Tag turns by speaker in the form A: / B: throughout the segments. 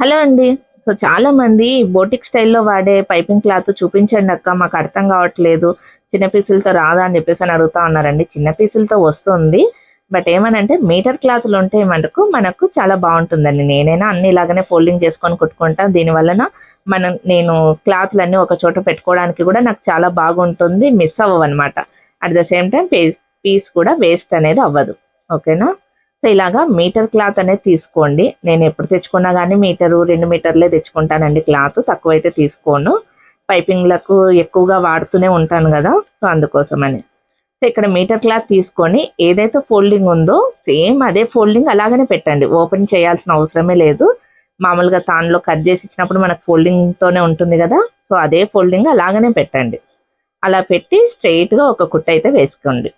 A: Hello అండి. So చాలా మంది బోటిక్ స్టైల్లో వాడే పైపింగ్ క్లాత్ చూపించండి అక్క మాకు అర్థం కావట్లేదు. చిన్న పీసులతో రాదా అని చెప్పేసి అని అడుగుతా ఉన్నారండి. చిన్న పీసులతో వస్తుంది. బట్ ఏమనంటే మీటర్ క్లాత్లు ఉంటే మటుకు మనకు చాలా బాగుంటుందండి. నేనైనా అన్ని ఇలాగనే ఫోల్డింగ్ చేసుకొని కుట్టుకుంటా. దీని వలన మనం నేను క్లాత్లు అన్ని ఒక చోట పెట్టుకోవడానికి కూడా నాకు చాలా బాగుంటుంది మిస్ అవ్వవు అనమాట at the same time piece కూడా వేస్ట్ అనేది అవ్వదు. ఓకేనా? సో ఇలాగా మీటర్ క్లాత్ అనేది తీసుకోండి. నేను ఎప్పుడు తెచ్చుకున్నా కానీ మీటరు రెండు మీటర్లే తెచ్చుకుంటానండి క్లాత్. తక్కువ అయితే తీసుకోను. పైపింగ్లకు ఎక్కువగా వాడుతూనే ఉంటాను కదా సో అందుకోసమని. సో ఇక్కడ మీటర్ క్లాత్ తీసుకొని ఏదైతే ఫోల్డింగ్ ఉందో సేమ్ అదే ఫోల్డింగ్ అలాగనే పెట్టండి. ఓపెన్ చేయాల్సిన అవసరమే లేదు. మామూలుగా తాన్లో కట్ చేసి ఇచ్చినప్పుడు మనకు ఫోల్డింగ్తోనే తోనే ఉంటుంది కదా సో అదే ఫోల్డింగ్ అలాగనే పెట్టండి. అలా పెట్టి straight గా ఒక కుట్ట అయితే వేసుకోండి.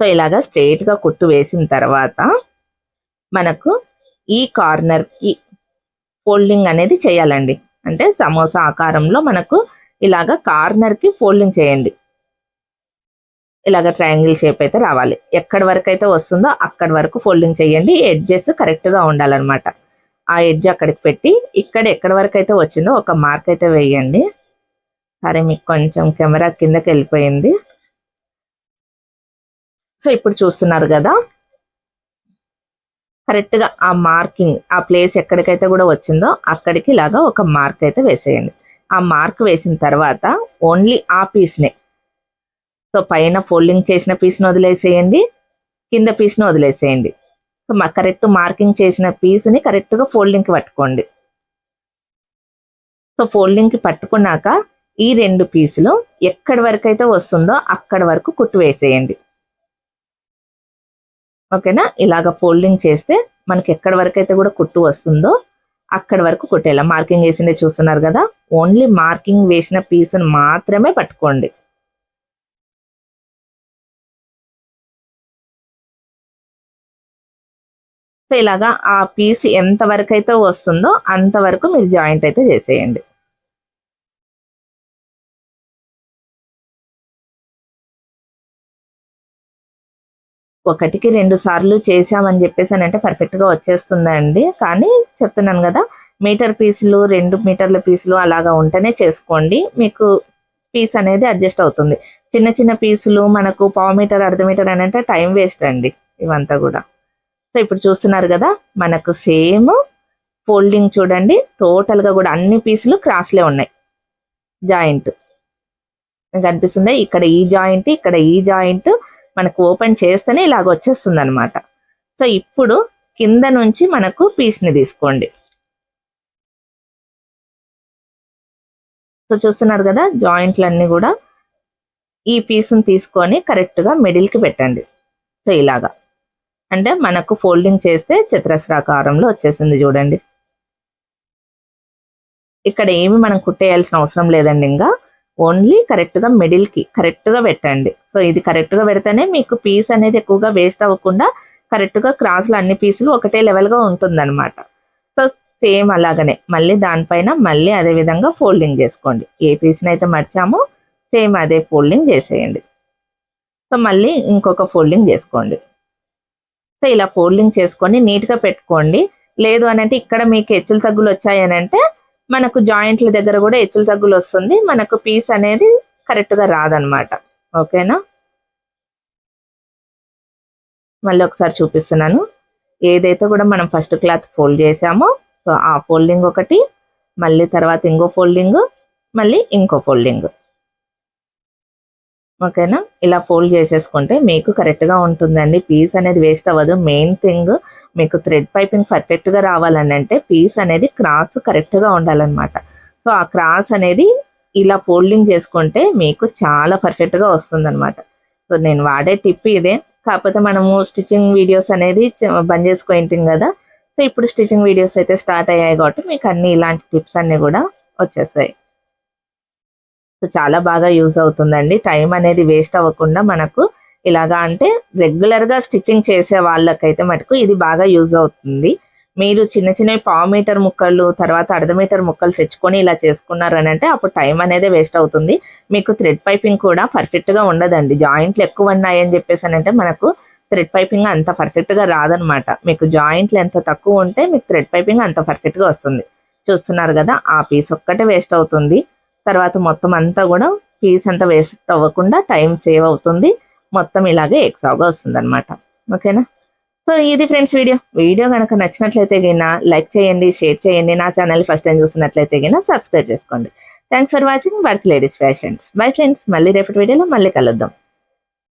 A: సో ఇలాగా straight గా కుట్టు వేసిన తర్వాత మనకు ఈ కార్నర్కి ఫోల్డింగ్ అనేది చేయాలండి. అంటే సమోసా ఆకారంలో మనకు ఇలాగా కార్నర్కి ఫోల్డింగ్ చేయండి. ఇలాగ ట్రయాంగిల్ షేప్ అయితే రావాలి. ఎక్కడి వరకు అయితే వస్తుందో అక్కడి వరకు ఫోల్డింగ్ చేయండి. ఎడ్జెస్ కరెక్ట్గా ఉండాలన్నమాట. ఆ ఎడ్జ్ అక్కడికి పెట్టి ఇక్కడ ఎక్కడి వరకు అయితే వచ్చిందో ఒక మార్క్ అయితే వేయండి. సరే మీకు కొంచెం కెమెరా కిందకి వెళ్ళిపోయింది. సో ఇప్పుడు చూస్తున్నారు కదా. కరెక్ట్గా ఆ మార్కింగ్ ఆ ప్లేస్ ఎక్కడికైతే కూడా వచ్చిందో అక్కడికి ఇలాగా ఒక మార్క్ అయితే వేసేయండి. ఆ మార్క్ వేసిన తర్వాత ఓన్లీ ఆ పీస్నే సో పైన ఫోల్డింగ్ చేసిన పీస్ని వదిలేసేయండి. కింద పీస్ని వదిలేసేయండి. సో మా కరెక్ట్ మార్కింగ్ చేసిన పీస్ని కరెక్ట్గా ఫోల్డింగ్కి పట్టుకోండి. సో ఫోల్డింగ్కి పట్టుకున్నాక ఈ రెండు పీసులు ఎక్కడి వరకు అయితే వస్తుందో అక్కడి వరకు కుట్టు వేసేయండి. ఓకేనా? ఇలాగ ఫోల్డింగ్ చేస్తే మనకి ఎక్కడి వరకు అయితే కూడా కుట్టు వస్తుందో అక్కడి వరకు కుట్టేలా. మార్కింగ్ వేసిందే చూస్తున్నారు కదా? ఓన్లీ మార్కింగ్ వేసిన పీస్ మాత్రమే పట్టుకోండి. సో ఇలాగా ఆ పీస్ ఎంత వరకు అయితే వస్తుందో అంతవరకు మీరు జాయింట్ అయితే చేసేయండి. ఒకటికి రెండు సార్లు చేసామని చెప్పేసి అని అంటే పర్ఫెక్ట్గా వచ్చేస్తుందండి. కానీ చెప్తున్నాను కదా మీటర్ పీసులు రెండు మీటర్ల పీసులు అలాగా ఉంటేనే చేసుకోండి. మీకు పీస్ అనేది అడ్జస్ట్ అవుతుంది. చిన్న చిన్న పీసులు మనకు పావు మీటర్ అర్ధ మీటర్ అని అంటే టైం వేస్ట్ అండి ఇవంతా కూడా. సో ఇప్పుడు చూస్తున్నారు కదా మనకు సేమ్ ఫోల్డింగ్ చూడండి టోటల్గా కూడా అన్ని పీసులు క్రాస్లే ఉన్నాయి. జాయింట్ కనిపిస్తుంది? ఇక్కడ ఈ జాయింట్ ఇక్కడ ఈ జాయింట్ మనకు ఓపెన్ చేస్తేనే ఇలాగ వచ్చేస్తుంది అనమాట సో ఇప్పుడు కింద నుంచి మనకు పీస్ని తీసుకోండి. సో చూస్తున్నారు కదా జాయింట్లన్నీ కూడా ఈ పీస్ని తీసుకొని కరెక్ట్గా మిడిల్కి పెట్టండి. సో ఇలాగా. అంటే మనకు ఫోల్డింగ్ చేస్తే చతురస్రాకారంలో వచ్చేసింది చూడండి. ఇక్కడ ఏమి మనం కుట్టేయాల్సిన అవసరం లేదండి ఇంకా. ఓన్లీ కరెక్ట్గా మిడిల్కి కరెక్ట్గా పెట్టండి. సో ఇది కరెక్ట్గా పెడితేనే మీకు పీస్ అనేది ఎక్కువగా వేస్ట్ అవ్వకుండా కరెక్ట్గా క్రాస్లో అన్ని పీసులు ఒకటే లెవెల్గా ఉంటుంది సో సేమ్ అలాగనే. మళ్ళీ దానిపైన మళ్ళీ అదే విధంగా ఫోల్డింగ్ చేసుకోండి. ఏ పీస్ని అయితే మర్చామో సేమ్ అదే ఫోల్డింగ్ చేసేయండి. సో మళ్ళీ ఇంకొక ఫోల్డింగ్ చేసుకోండి. సో ఇలా ఫోల్డింగ్ చేసుకొని నీట్గా పెట్టుకోండి. లేదు అని అంటే ఇక్కడ మీకు హెచ్చులు తగ్గులు వచ్చాయి అని అంటే మనకు జాయింట్ల దగ్గర కూడా హెచ్చులు తగ్గులు వస్తుంది. మనకు పీస్ అనేది కరెక్ట్గా రాదనమాట ఓకేనా? మళ్ళీ ఒకసారి చూపిస్తున్నాను. ఏదైతే కూడా మనం ఫస్ట్ క్లాత్ ఫోల్డ్ చేసామో సో ఆ ఫోల్డింగ్ ఒకటి మళ్ళీ తర్వాత ఇంకో ఫోల్డింగ్ మళ్ళీ ఇంకో ఫోల్డింగ్ ఓకేనా? ఇలా ఫోల్డ్ చేసేసుకుంటే మీకు కరెక్ట్గా ఉంటుందండి. పీస్ అనేది వేస్ట్ అవ్వదు. మెయిన్ థింగ్ మీకు థ్రెడ్ పైపింగ్ పర్ఫెక్ట్గా రావాలని అంటే పీస్ అనేది క్రాస్ కరెక్ట్గా ఉండాలన్నమాట. సో ఆ క్రాస్ అనేది ఇలా ఫోల్డింగ్ చేసుకుంటే మీకు చాలా పర్ఫెక్ట్గా వస్తుంది అనమాట సో నేను వాడే టిప్ ఇదే. కాకపోతే మనము స్టిచ్చింగ్ వీడియోస్ అనేది బంద్ చేసుకోయింటాం కదా. సో ఇప్పుడు స్టిచ్చింగ్ వీడియోస్ అయితే స్టార్ట్ అయ్యాయి కాబట్టి మీకు అన్ని ఇలాంటి టిప్స్ అన్ని కూడా వచ్చేస్తాయి. సో చాలా బాగా యూజ్ అవుతుందండి. టైం అనేది వేస్ట్ అవ్వకుండా మనకు ఇలాగా అంటే రెగ్యులర్గా స్టిచ్చింగ్ చేసే వాళ్ళకైతే మటుకు ఇది బాగా యూజ్ అవుతుంది. మీరు చిన్న చిన్న పావు మీటర్ ముక్కలు తర్వాత అర్ధ మీటర్ ముక్కలు తెచ్చుకొని ఇలా చేసుకున్నారు అని అంటే అప్పుడు టైం అనేది వేస్ట్ అవుతుంది. మీకు థ్రెడ్ పైపింగ్ కూడా పర్ఫెక్ట్గా ఉండదండి. జాయింట్లు ఎక్కువ ఉన్నాయి అని చెప్పేసి అని అంటే మనకు థ్రెడ్ పైపింగ్ అంత పర్ఫెక్ట్గా రాదనమాట మీకు జాయింట్లు ఎంత తక్కువ ఉంటే మీకు థ్రెడ్ పైపింగ్ అంత పర్ఫెక్ట్గా వస్తుంది. చూస్తున్నారు కదా ఆ పీస్ ఒక్కటే వేస్ట్ అవుతుంది. తర్వాత మొత్తం అంతా కూడా పీస్ అంతా వేస్ట్ అవ్వకుండా టైం సేవ్ అవుతుంది. మొత్తం ఇలాగే ఎక్సావ్గా వస్తుంది అనమాట ఓకేనా? సో ఇది ఫ్రెండ్స్ వీడియో వీడియో కనుక నచ్చినట్లయితే గినా లైక్ చేయండి షేర్ చేయండి. నా ఛానల్ ఫస్ట్ టైం చూసినట్లయితే గినా సబ్స్క్రైబ్ చేసుకోండి. Thanks for watching birth ladies fashions bye friends మళ్ళీ రేపటి వీడియోలో మళ్ళీ కలుద్దాం.